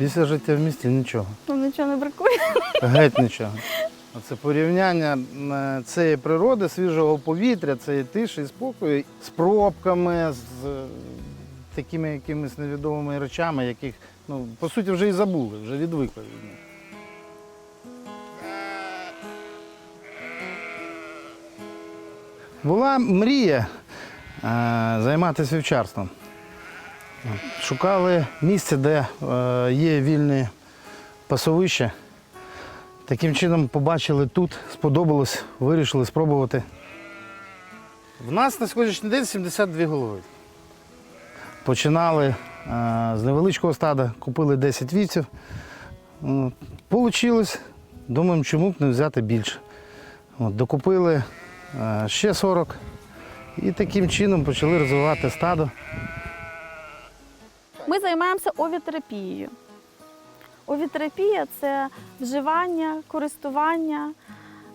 Після життя в місті нічого. Ну нічого не бракує. Геть нічого. Це порівняння е, цієї природи, свіжого повітря, цієї тиші і спокою з пробками, з е, такими якимись невідомими речами, яких, ну, по суті, вже і забули, вже відвикли від них. Була мрія е, займатися вівчарством. Шукали місце, де е, є вільне пасовище. Таким чином побачили тут, сподобалось, вирішили спробувати. В нас на сьогоднішній день 72 голови. Починали е, з невеличкого стада, купили 10 вівців. Получилось. Думаємо, чому б не взяти більше. От, докупили е, ще 40 і таким чином почали розвивати стадо. Ми займаємося овітерапією. Овітерапія це вживання, користування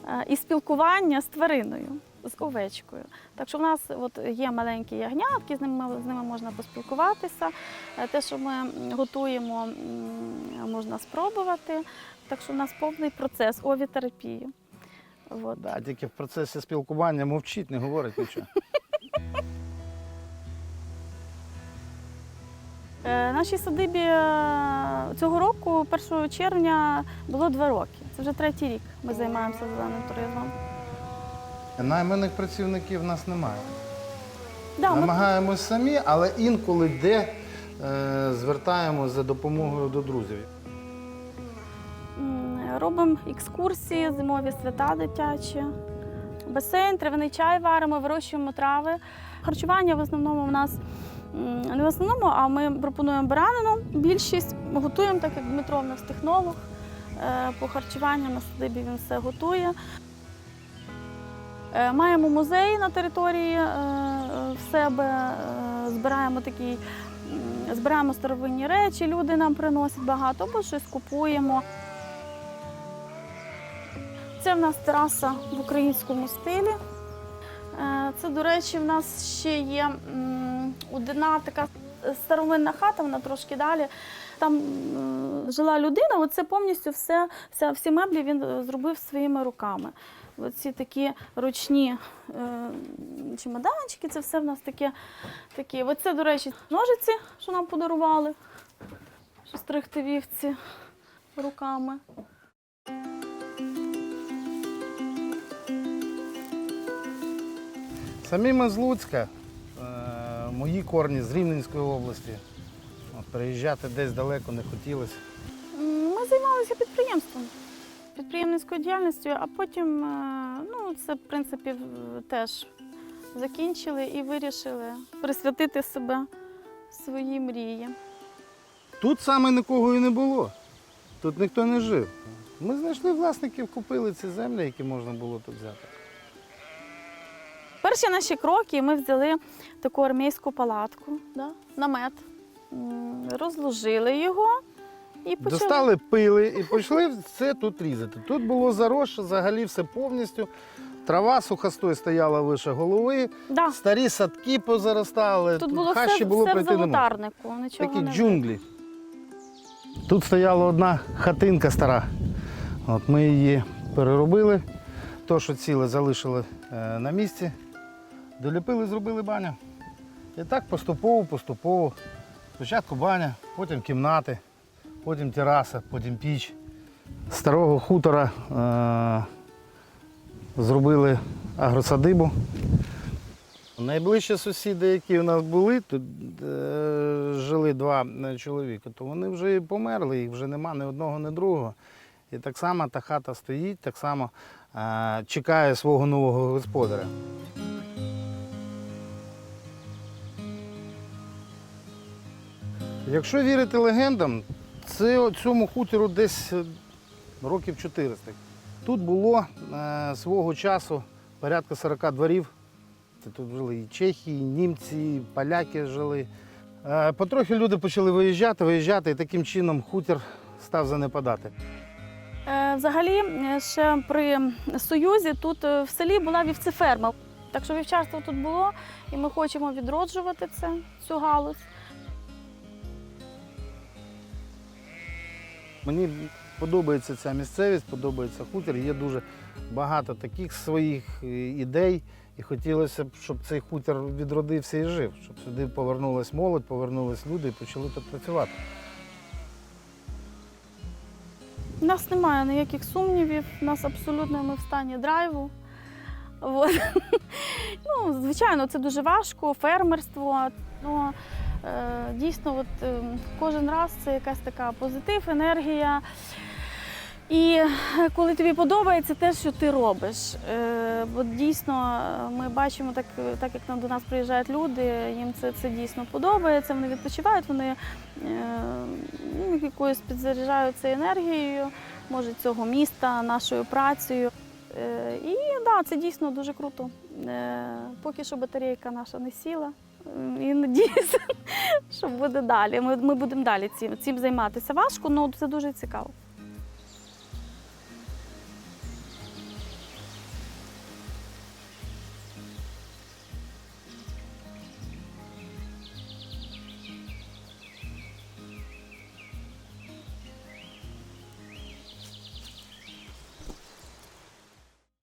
е, і спілкування з твариною, з овечкою. Так що в нас от є маленькі ягнятки, з ними, з ними можна поспілкуватися. Е, Те, що ми готуємо, можна спробувати. Так що в нас повний процес овітерапії. От. Да, тільки в процесі спілкування мовчить, не говорить нічого. Нашій садибі е, цього року, 1 червня, було два роки. Це вже третій рік ми займаємося зеленим туризмом. Найманих працівників в нас немає. Да, ми самі, але інколи де е, звертаємось за допомогою до друзів. робимо екскурсії, зимові свята дитячі, басейн, травяний чай варимо, вирощуємо трави. Харчування в основному в нас не в основному, а ми пропонуємо баранину. Більшість готуємо, так як Дмитро в нас технолог. Е, По харчуванню на садибі він все готує. Е, Маємо музей на території е, в себе, збираємо такі, збираємо старовинні речі, люди нам приносять багато, або щось купуємо. Це в нас тераса в українському стилі. Е, Це, до речі, в нас ще є одна така старовинна хата, вона трошки далі. Там жила людина, оце повністю все, всі меблі він зробив своїми руками. Оці такі ручні е, чемоданчики, це все в нас таке. такі. Оце, до речі, ножиці, що нам подарували, що стригти вівці руками. Самі ми з Луцька, е, мої корні з Рівненської області. От, переїжджати десь далеко не хотілося. Ми займалися підприємством, підприємницькою діяльністю, а потім е, ну, це, в принципі, теж закінчили і вирішили присвятити себе своїй мрії. Тут саме нікого і не було. Тут ніхто не жив. Ми знайшли власників, купили ці землі, які можна було тут взяти. Перші наші кроки ми взяли таку армійську палатку, да, намет, розложили його і почали. Достали пили і почали все тут різати. Тут було заросше, взагалі все повністю. Трава сухостой стояла вище голови, Да. старі садки позаростали. Тут було хащі все, було все в пройти не золотарнику, нічого Такі не джунглі. Тут стояла одна хатинка стара. От ми її переробили. То, що ціле залишили е, на місці. Доліпили, зробили баню. І так поступово, поступово. Спочатку баня, потім кімнати, потім тераса, потім піч. З старого хутора е, зробили агросадибу. Найближчі сусіди, які у нас були, тут е, жили два е, чоловіка, то вони вже померли, їх вже нема ні одного, ні другого. І так само та хата стоїть, так само е, чекає свого нового господаря. Якщо вірити легендам, це цьому хутору десь е, років 400. Тут було е, свого часу порядка 40 дворів. Тут жили і чехи, і німці, і поляки жили. Е, Потрохи люди почали виїжджати, виїжджати, і таким чином хутір став занепадати. Е, Взагалі, е, ще при Союзі тут е, в селі була вівцеферма. Так що вівчарство тут було, і ми хочемо відроджувати це, цю галузь. Мені подобається ця місцевість, подобається хутір. Є дуже багато таких своїх е, ідей. І хотілося б, щоб цей хутір відродився і жив, щоб сюди повернулась молодь, повернулись люди і почали тут працювати. У нас немає ніяких сумнівів, у нас абсолютно ми в стані драйву. От. Ну, звичайно, це дуже важко, фермерство. Ну, е, дійсно, от, е, кожен раз це якась така позитив, енергія. І е, коли тобі подобається те, що ти робиш. Е, бо дійсно е, ми бачимо, так, так як нам до нас приїжджають люди, їм це, це дійсно подобається, вони відпочивають, вони е, ну, якоюсь підзаряджаються енергією, може, цього міста, нашою працею. Е, І да, це дійсно дуже круто. Е, Поки що батарейка наша не сіла. І надіюся, що буде далі. Ми, ми будемо далі цим, цим займатися. Важко, але це дуже цікаво.